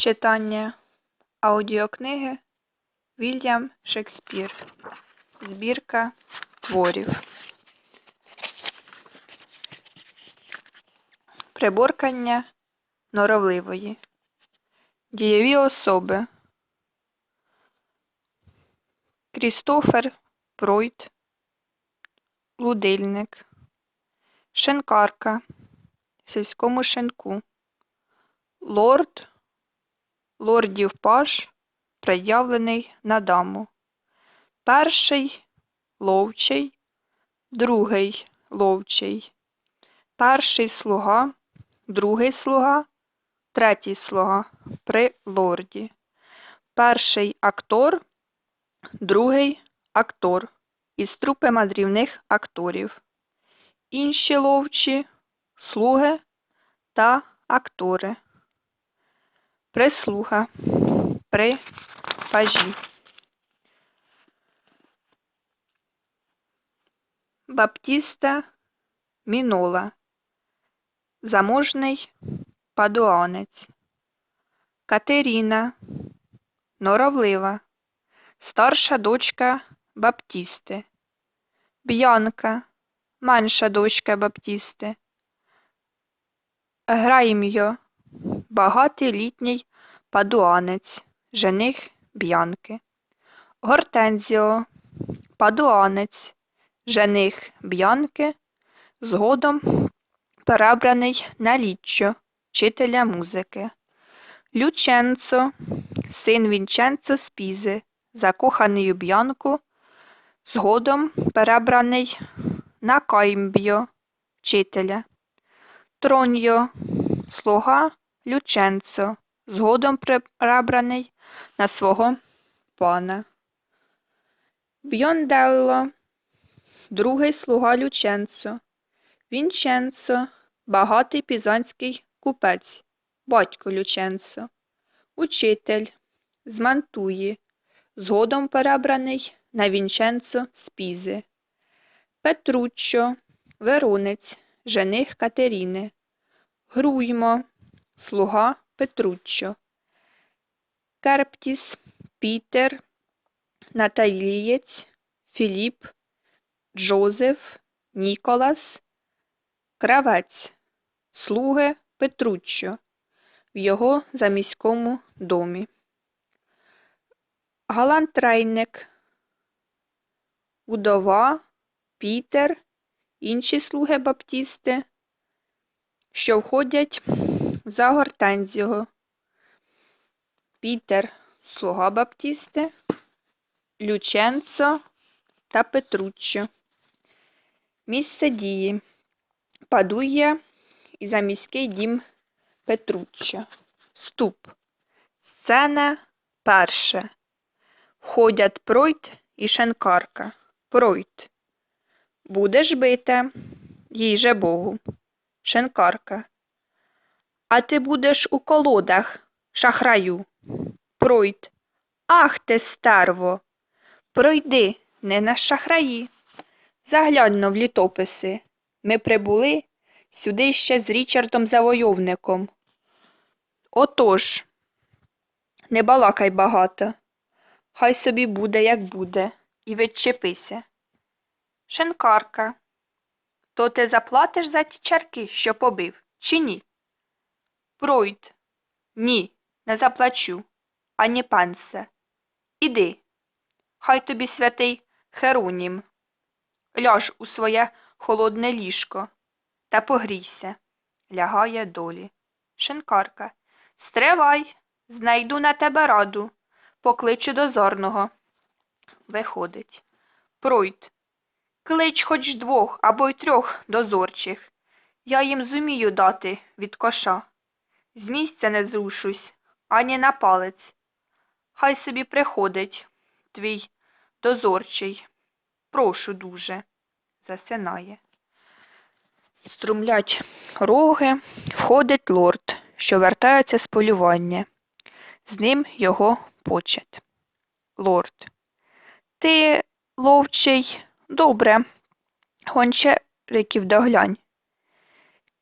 Читання аудіокниги Вільям Шекспір. Збірка творів. Приборкання норовливої. Дієві особи. Крістофер Пройт. Лудильник. Шинкарка. Сільському шинку. Лорд. Лордів паж, пред'явлений на даму. Перший ловчий, другий ловчий. Перший слуга, другий слуга, третій слуга при лорді. Перший актор, другий актор із трупи мандрівних акторів. Інші ловчі, слуги та актори. Прислуга при пажі. Баптіста Мінола. Заможний падуанець. Катерина Норовлива. Старша дочка Баптісти. Б'янка менша дочка Баптісти. Граймьо багатий літній падуанець, жених Б'янки. Гортензіо падуанець, жених Б'янки, згодом перебраний на ліччо, вчителя музики. Люченцо, син Вінченцо Пізи, закоханий у Б'янку, згодом перебраний на Каймб'йо, вчителя. Троньо, слуга Люченцо, згодом перебраний на свого пана. Бьонделло, другий слуга Люченцо. Вінченцо, багатий пізанський купець, батько Люченцо. Учитель з Мантуї, згодом перебраний на Вінченцо з Пізи. Петруччо, Веронець, жених Катеріни. Груймо, слуга Петруччо. Керптіс, Пітер, Наталієць, Філіп, Джозеф, Ніколас, Кравець, слуги Петруччо в його заміському домі. Галантрейник, Удова, Пітер, інші слуги Баптісти, що входять за Гортензіго, Пітер, слуга Баптісти, Люченцо та Петруччо. Місце дії Падує і заміський дім Петруччо. Ступ. Сцена перша. Входять Пройт і Шенкарка. Пройт. Будеш бите, їй же Богу. Шенкарка. А ти будеш у колодах, шахраю. Пройд. Ах ти, стерво. Пройди, не на шахраї. Загляньно в літописи. Ми прибули сюди ще з Річардом Завойовником. Отож, не балакай багато. Хай собі буде, як буде, і відчепися. Шенкарка, то ти заплатиш за ті чарки, що побив, чи ні? Пройд. Ні, не заплачу, ані пансе. Іди. Хай тобі святий Херонім. Ляж у своє холодне ліжко та погрійся. Лягає долі. Шинкарка. Стривай, знайду на тебе раду. Покличу дозорного. Виходить. Пройд. Клич хоч двох або й трьох дозорчих. Я їм зумію дати від коша. З місця не зрушусь, ані на палець. Хай собі приходить твій дозорчий. Прошу дуже, засинає. Струмлять роги, входить лорд, що вертається з полювання. З ним його почет. Лорд. Ти, ловчий, добре, гончариків доглянь.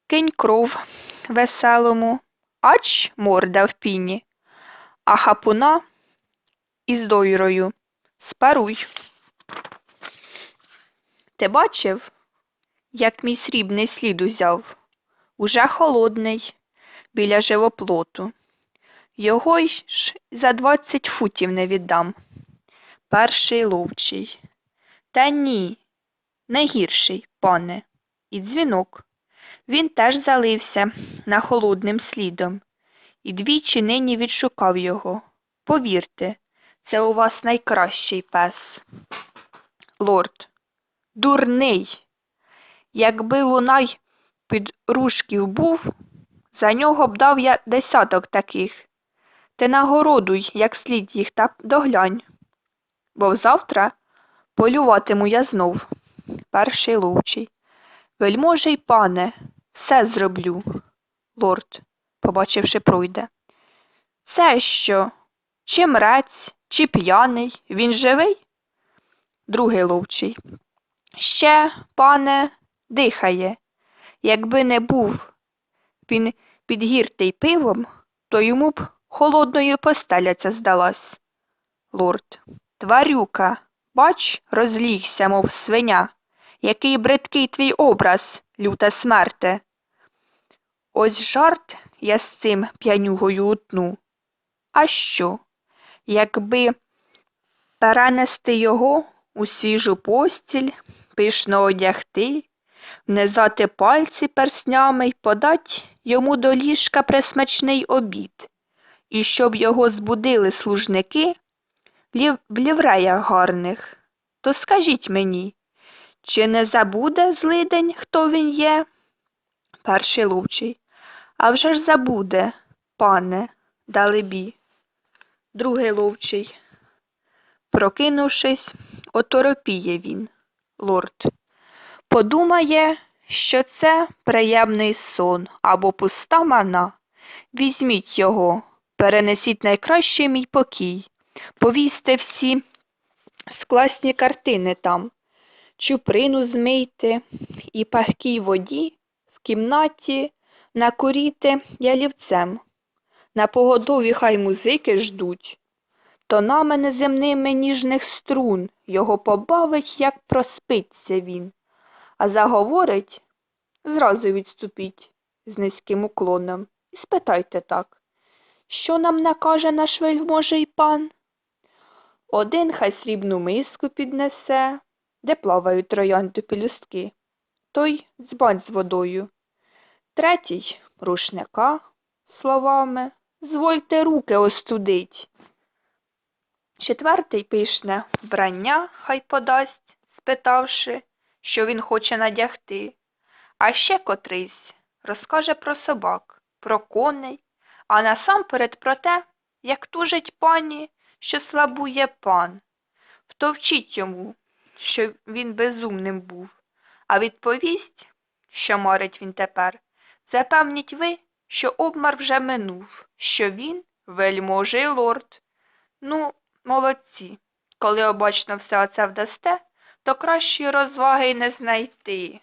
Кинь кров веселому, ач морда в піні, а хапуна із дойрою спаруй. Ти бачив, як мій срібний слід узяв? Уже холодний, біля живоплоту. Його ж за двадцять футів не віддам. Перший ловчий. Та ні, не гірший, пане. І дзвінок. Він теж залився на холодним слідом. І двічі нині відшукав його. Повірте, це у вас найкращий пес. Лорд. Дурний. Якби лунай під рушків був, за нього б дав я десяток таких. Ти нагородуй, як слід їх, та доглянь. Бо завтра полюватиму я знов. Перший ловчий. Вельможий пане, все зроблю. Лорд, побачивши, пройде. Це що? Чи мрець, чи п'яний, він живий? Другий ловчий. Ще, пане, дихає. Якби не був він підгіртий пивом, то йому б холодною постеля ця здалась. Лорд. Тварюка, бач, розлігся, мов свиня. Який бридкий твій образ, люта смерте. Ось жарт я з цим п'янюгою утну. А що? Якби перенести його у свіжу постіль, пишно одягти, внизати пальці перснями й подать йому до ліжка пресмачний обід, і щоб його збудили служники в лівреях гарних, то скажіть мені, чи не забуде злидень, хто він є? Перший лучий. А вже ж забуде, пане, далебі. Другий ловчий. Прокинувшись, оторопіє він, лорд. Подумає, що це приємний сон або пуста мана. Візьміть його, перенесіть найкращий мій покій, повісьте всі скласні картини там, чуприну змийте і пахкій воді в кімнаті накуріте ялівцем. На погодові хай музики ждуть, тонами неземними ніжних струн його побавить, як проспиться він, а заговорить зразу відступіть з низьким уклоном і спитайте так, що нам накаже наш вельможий пан? Один хай срібну миску піднесе, де плавають троянди пелюстки, той дзбань з водою. Третій рушника словами звольте руки остудить. Четвертий пишне вбрання хай подасть, спитавши, що він хоче надягти. А ще котрийсь розкаже про собак, про коней, а насамперед про те, як тужить пані, що слабує пан. Втовчіть йому, що він безумним був, а відповість, що марить він тепер, запевніть ви, що обмар вже минув, що він вельможий лорд. Ну, молодці, коли обачно все оце вдасте, то кращої розваги й не знайти.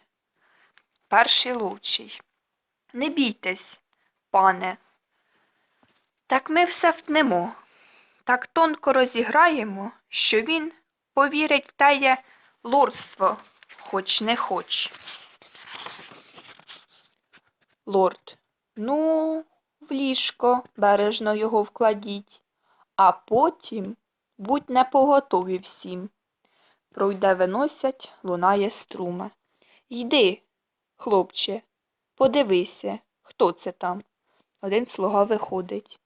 Перший лучий. Не бійтесь, пане. Так ми все втнемо, так тонко розіграємо, що він повірить в теє лордство, хоч не хоч. Лорд. Ну, в ліжко бережно його вкладіть, а потім будь непоготові всім. Пройде виносять, лунає струма. Йди, хлопче, подивися, хто це там. Один слуга виходить.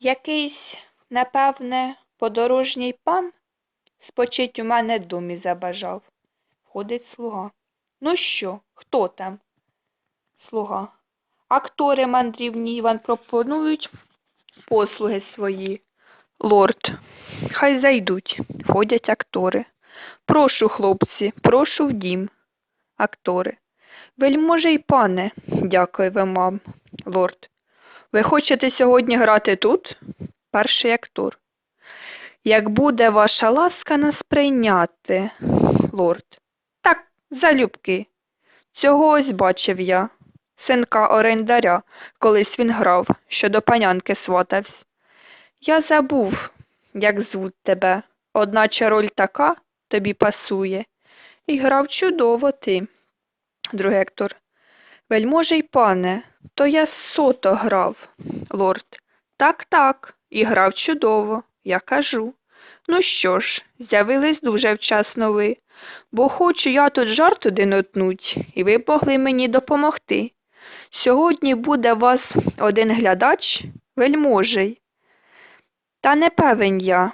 Якийсь, напевне, подорожній пан спочить у мене домі забажав. Входить слуга. Ну що, хто там? Слуга. Актори мандрівні вам пропонують послуги свої. Лорд, хай зайдуть, входять актори. Прошу, хлопці, прошу в дім. Актори. Вельможий пане, дякую вам, мам. Лорд. Ви хочете сьогодні грати тут? Перший актор. Як буде ваша ласка нас прийняти, лорд. Так, залюбки. Цього ось бачив я, синка орендаря, колись він грав, що до панянки сватавсь. Я забув, як звуть тебе. Одначе роль така тобі пасує. І грав чудово ти. Другий актор. Вельможий пане, то я сото грав. Лорд. Так, так, і грав чудово, я кажу. Ну що ж, з'явились дуже вчасно ви, бо хочу я тут жарт один отнуть, і ви могли мені допомогти. Сьогодні буде вас один глядач вельможий. Та не певен я,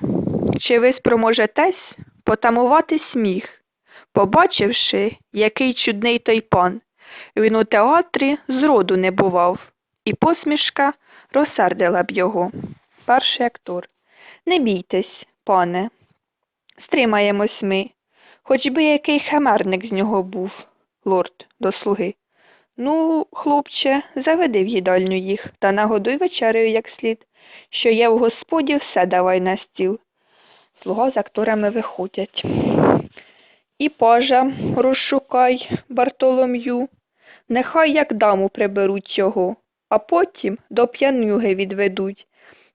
чи ви спроможетесь потамувати сміх, побачивши, який чудний той пан. Він у театрі зроду не бував, і посмішка розсердила б його. Перший актор. Не бійтесь, пане. Стримаємось ми. Хоч би який химерник з нього був, лорд до слуги. Ну, хлопче, заведи в їдальню їх та нагодуй вечерею як слід, що є в господі, все давай на стіл. Слуга з акторами виходять. І пажа розшукай Бартолом'ю. Нехай як даму приберуть його, а потім до п'янюги відведуть.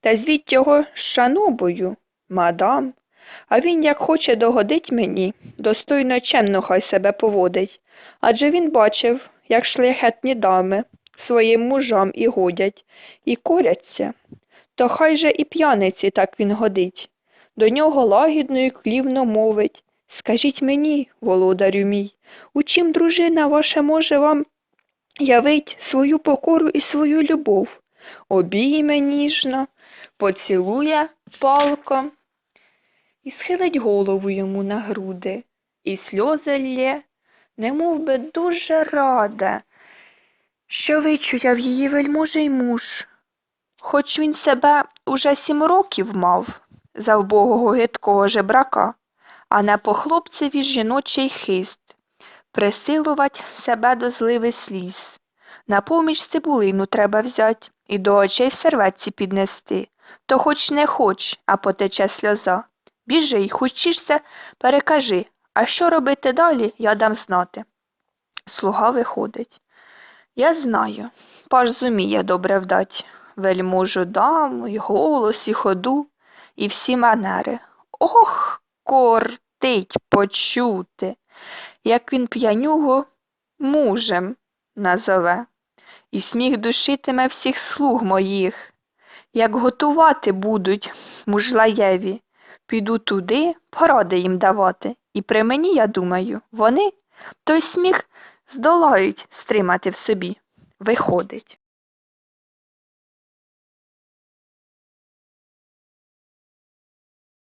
Та звіть його шанобою, мадам. А він, як хоче догодить мені, достойно чемно хай себе поводить. Адже він бачив, як шляхетні дами своїм мужам і годять, і коряться. То хай же і п'яниці так він годить. До нього лагідно і клівно мовить. Скажіть мені, володарю мій, у чим дружина ваша може вам явить свою покору і свою любов? Обійме ніжно, поцілує палко і схилить голову йому на груди, і сльози лє, немов би дуже рада, що вичуяв її вельможий муж, хоч він себе уже сім років мав за вбогого гидкого жебрака, а не по хлопцеві жіночий хист, присилувать себе до зливи сліз. На поміч цибулину треба взять і до очей серветці піднести, то хоч не хоч, а потече сльоза. Біжи й хочішся, перекажи, а що робити далі, я дам знати. Слуга виходить. Я знаю, паж зуміє добре вдать. Вельможу дам, і голос, і ходу, і всі манери. Ох, кортить почути, як він п'янюго мужем назове, і сміх душитиме всіх слуг моїх. Як готувати будуть мужлаєві, піду туди, поради їм давати. І при мені, я думаю, вони той сміх здолають стримати в собі. Виходить.